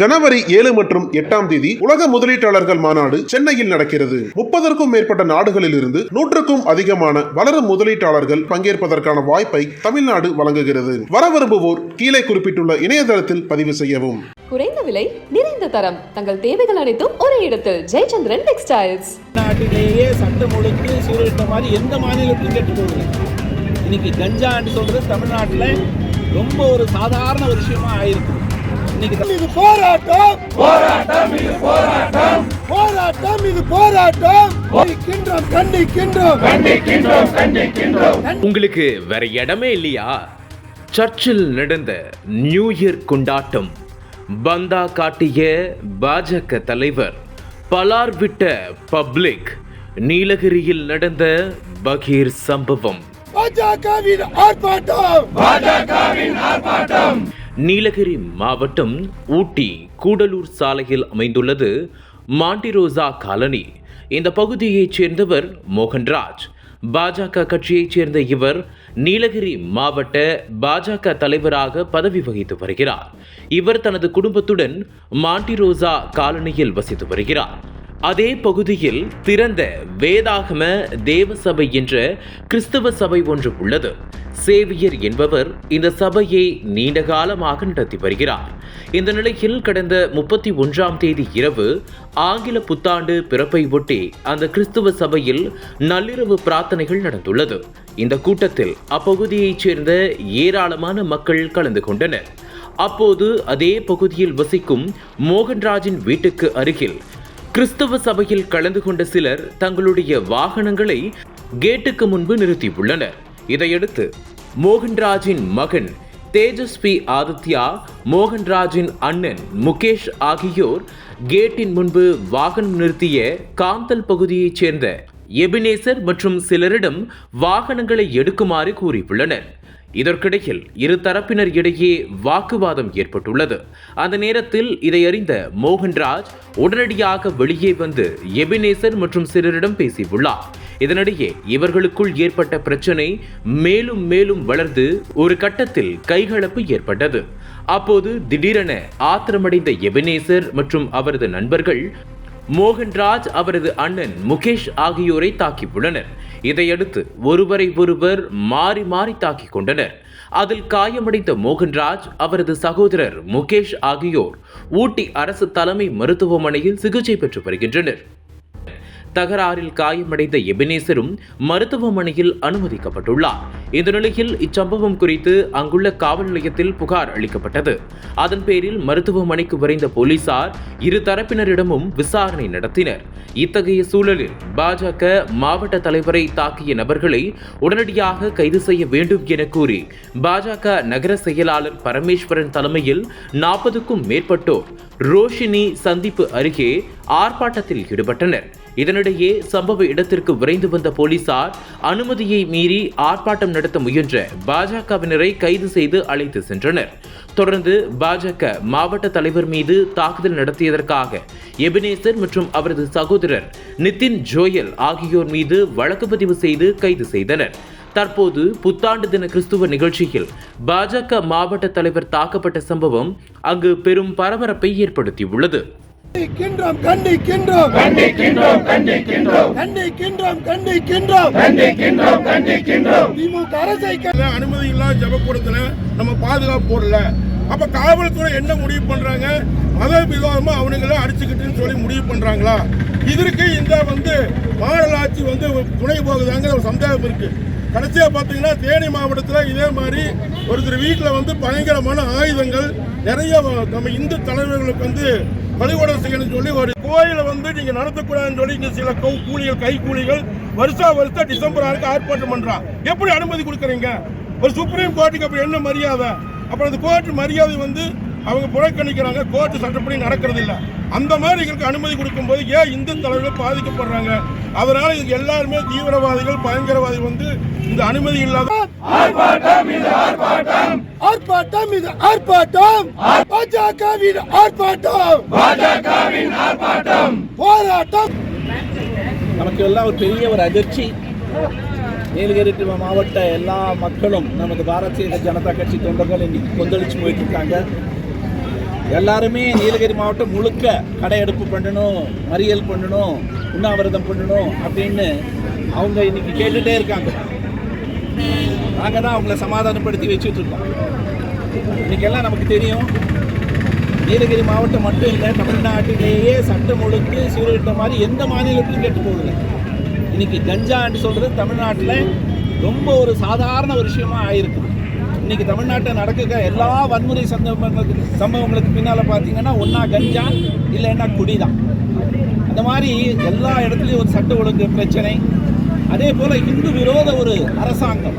ஜனவரி ஏழு மற்றும் எட்டாம் தேதி உலக முதலீட்டாளர்கள் மாநாடு சென்னையில் நடக்கிறது. முப்பதற்கும் மேற்பட்ட நாடுகளில் இருந்து நூற்றுக்கும் அதிகமான வளரும் முதலீட்டாளர்கள் பங்கேற்பதற்கான வாய்ப்பை தமிழ்நாடு வழங்குகிறது. வர விரும்புவோர் கீழே குறிப்பிட்டுள்ள இணையதளத்தில் பதிவு செய்யவும். குறைந்த விலை நிறைந்த தரம். தங்கள் தேவைகள் அனைத்தும் ஒரே இடத்தில். ஜெயச்சந்திரன் டெக்ஸ்டைல்ஸ். நாட்டிலேயே சட்டம் ஒழுங்கு சீரழித்த மாதிரி எந்த மாநிலத்திலும் கெட்டு போகுது இன்னைக்கு கஞ்சான்னு சொல்றது தமிழ்நாட்டில் ரொம்ப ஒரு சாதாரண ஒரு விஷயமா ஆயிருக்கு. இது போராட்டம். போராட்டம் இது போராட்டம். போராட்டம் இது போராட்டம். கண்டிக்கின்றோம் கண்டிக்கின்றோம். உங்களுக்கு வேற இடமே இல்லையா? சர்ச்சில் நடந்த நியூ இயர் கொண்டாட்டம். பந்தா காட்டிய பாஜக தலைவர் பலார் விட்ட பப்ளிக் நீலகிரியில் நடந்த பகீர் சம்பவம். பாஜகவின் ஆர்ப்பாட்டம். பாஜகவின் ஆர்ப்பாட்டம். நீலகிரி மாவட்டம் ஊட்டி கூடலூர் சாலையில் அமைந்துள்ளது மாண்டிரோசா காலனி. இந்த பகுதியைச் சேர்ந்தவர் மோகன்ராஜ். பாஜக கட்சியைச் சேர்ந்த இவர் நீலகிரி மாவட்ட பாஜக தலைவராக பதவி வகித்து வருகிறார். இவர் தனது குடும்பத்துடன் மாண்டிரோசா காலனியில் வசித்து வருகிறார். அதே பகுதியில் திறந்த வேதாகம தேவ சபை என்ற கிறிஸ்தவ சபை ஒன்று உள்ளது. சேவியர் என்பவர் இந்த சபையை நீண்ட காலமாக நடத்தி வருகிறார். இந்த நிலையில் கடந்த முப்பத்தி ஒன்றாம் தேதி இரவு ஆங்கில புத்தாண்டு பிறப்பை ஒட்டி அந்த கிறிஸ்துவ சபையில் நள்ளிரவு பிரார்த்தனைகள் நடந்துள்ளது. இந்த கூட்டத்தில் அப்பகுதியைச் சேர்ந்த ஏராளமான மக்கள் கலந்து கொண்டனர். அப்போது அதே பகுதியில் வசிக்கும் மோகன்ராஜின் வீட்டுக்கு அருகில் கிறிஸ்தவ சபையில் கலந்து கொண்ட சிலர் தங்களுடைய வாகனங்களை கேட்டுக்கு முன்பு நிறுத்தியுள்ளனர். இதையடுத்து மோகன்ராஜின் மகன் தேஜஸ்வி ஆதித்யா மோகன்ராஜின் அண்ணன் முகேஷ் ஆகியோர் கேட்டின் முன்பு வாகனம் நிறுத்திய காந்தல் பகுதியைச் சேர்ந்த எபினேசர் மற்றும் சிலரிடம் வாகனங்களை எடுக்குமாறு கூறியுள்ளனர். இதற்கிடையில் இரு தரப்பினர் இடையே வாக்குவாதம் ஏற்பட்டுள்ளது. அந்த நேரத்தில் இதை அறிந்த மோகன்ராஜ் உடனடியாக வெளியே வந்து எபினேசர் மற்றும் சிலரிடம் பேசியுள்ளார். இதனிடையே இவர்களுக்குள் ஏற்பட்ட பிரச்சனை மேலும் மேலும் வளர்ந்து ஒரு கட்டத்தில் கைகலப்பு ஏற்பட்டது. அப்போது திடீரென ஆத்திரமடைந்த எபினேசர் மற்றும் அவரது நண்பர்கள் மோகன்ராஜ் அவரது அண்ணன் முகேஷ் ஆகியோரை தாக்கியுள்ளனர் இதையடுத்து ஒருவரை ஒருவர் மாறி மாறி தாக்கிக் கொண்டனர். அதில் காயமடைந்த மோகன்ராஜ் அவரது சகோதரர் முகேஷ் ஆகியோர் ஊட்டி அரசு தலைமை மருத்துவமனையில் சிகிச்சை பெற்று வருகின்றனர். தகராறில் காயமடைந்த எபினேசரும் மருத்துவமனையில் அனுமதிக்கப்பட்டுள்ளார். இந்த நிலையில் இச்சம்பவம் குறித்து அங்குள்ள காவல் நிலையத்தில் புகார் அளிக்கப்பட்டது. அதன் பேரில் மருத்துவமனைக்கு விரைந்த போலீசார் இரு தரப்பினரிடமும் விசாரணை நடத்தினர். இத்தகைய சூழலில் பாஜக மாவட்ட தலைவரை தாக்கிய நபர்களை உடனடியாக கைது செய்ய வேண்டும் என கூறி பாஜக நகர செயலாளர் பரமேஸ்வரன் தலைமையில் நாற்பதுக்கும் மேற்பட்டோர் ரோஷினி சந்திப்பு அருகே ஆர்ப்பாட்டத்தில் ஈடுபட்டனர். இதனிடையே சம்பவ இடத்திற்கு விரைந்து வந்த போலீசார் அனுமதியை மீறி ஆர்ப்பாட்டம் நடத்த முயன்ற பாஜகவினரை கைது செய்து அழைத்து சென்றனர். தொடர்ந்து பாஜக மாவட்ட தலைவர் மீது தாக்குதல் நடத்தியதற்காக எபினேசர் மற்றும் அவரது சகோதரர் நிதின் ஜோயல் ஆகியோர் மீது வழக்கு பதிவு செய்து கைது செய்தனர். தற்போது புத்தாண்டு தின கிறிஸ்துவ நிகழ்ச்சியில் பாஜக மாவட்ட தலைவர் தாக்கப்பட்ட சம்பவம் அங்கு பெரும் பரபரப்பை ஏற்படுத்தியுள்ளது. கண்டிக்கின்றோம் கண்டிக்கின்றோம். கண்டிக்கின்றோம் கண்டிக்கின்றோம். கண்டிக்கின்றோம் கண்டிக்கின்றோம். கண்டிக்கின்றோம் கண்டிக்கின்றோம். திமுக அரசை அனுமதி இல்லாத ஜபக்கூடத்துல நம்ம பாதுகாப்பு போடல. அப்ப காவல்துறை என்ன முடிவு பண்றாங்க? மத விரோதமா அவனுங்கள அடிச்சுக்கிட்டுன்னு சொல்லி முடிவு பண்றாங்களா? இதற்கு இந்த வந்து மாநகராட்சி வந்து துணை போகுதாங்கிற ஒரு சந்தேகம் இருக்கு. கடைசியா பாத்தீங்கன்னா தேனி மாவட்டத்துல இதே மாதிரி ஒருத்தர் வீட்டுல வந்து பயங்கரமான ஆயுதங்கள் நிறைய நம்ம இந்து தலைவர்களுக்கு வந்து பலிகொடை செய்யணும்னு சொல்லி ஒரு கோயிலை வந்து நீங்கள் நடத்தக்கூடாதுன்னு சொல்லி இங்கே சில கூலிகள் கை கூலிகள் வருஷா வருஷம் டிசம்பர் ஆறுக்கு ஆர்ப்பாட்டம் பண்ணுறான் எப்படி அனுமதி கொடுக்குறீங்க? ஒரு சுப்ரீம் கோர்ட்டுக்கு அப்படி என்ன மரியாதை? அப்புறம் அந்த கோர்ட் மரியாதை வந்து அவங்க புறக்கணிக்கிறாங்க. கோர்ட் சட்டப்படி நடக்கிறது இல்லை. அந்த மாதிரி எங்களுக்கு அனுமதி கொடுக்கும்போது ஏன் இந்து தலைவர்கள் பாதிக்கப்படுறாங்க? அதனால இதுக்கு எல்லாருமே தீவிரவாதிகள் பயங்கரவாதிகள் வந்து இந்த அனுமதி இல்லாத ஆர்ப்பாட்டம் இது ஆர்ப்பாட்டம். பாஜகவின் ஆர்ப்பாட்டம். பாஜகவின் ஆர்ப்பாட்டம். போராட்டம். நமக்கு எல்லாம் ஒரு பெரிய ஒரு அதிர்ச்சி. நீலகிரி மாவட்ட எல்லா மக்களும் நமது பாரதிய ஜனதா கட்சி தொண்டர்கள் இன்னைக்கு கொந்தளிச்சு போயிட்டு இருக்காங்க எல்லாருமே நீலகிரி மாவட்டம் முழுக்க கடையெடுப்பு பண்ணணும் மறியல் பண்ணணும் உண்ணாவிரதம் பண்ணணும் அப்படின்னு அவங்க இன்னைக்கு கேட்டுட்டே இருக்காங்க. நாங்கள் தான் அவங்கள சமாதானப்படுத்தி வச்சுட்டு இருக்கோம். இன்றைக்கெல்லாம் நமக்கு தெரியும் நீலகிரி மாவட்டம் மட்டும் இல்லை தமிழ்நாட்டிலேயே சட்டம் ஒழுங்கு சீர்கிட்ட மாதிரி எந்த மாநிலத்திலும் கெட்டு போகுது இன்னைக்கு கஞ்சான்னு சொல்கிறது தமிழ்நாட்டில் ரொம்ப ஒரு சாதாரண ஒரு விஷயமா ஆயிருக்கு. இன்னைக்கு தமிழ்நாட்டில் நடக்க எல்லா வன்முறை சம்பவங்களுக்கு சம்பவங்களுக்கு பின்னால் பார்த்தீங்கன்னா ஒன்றா கஞ்சா இல்லைன்னா குடி தான் அந்த மாதிரி எல்லா இடத்துலையும் ஒரு சட்ட ஒழுங்கு பிரச்சனை. அதே போல் இந்து விரோத ஒரு அரசாங்கம்.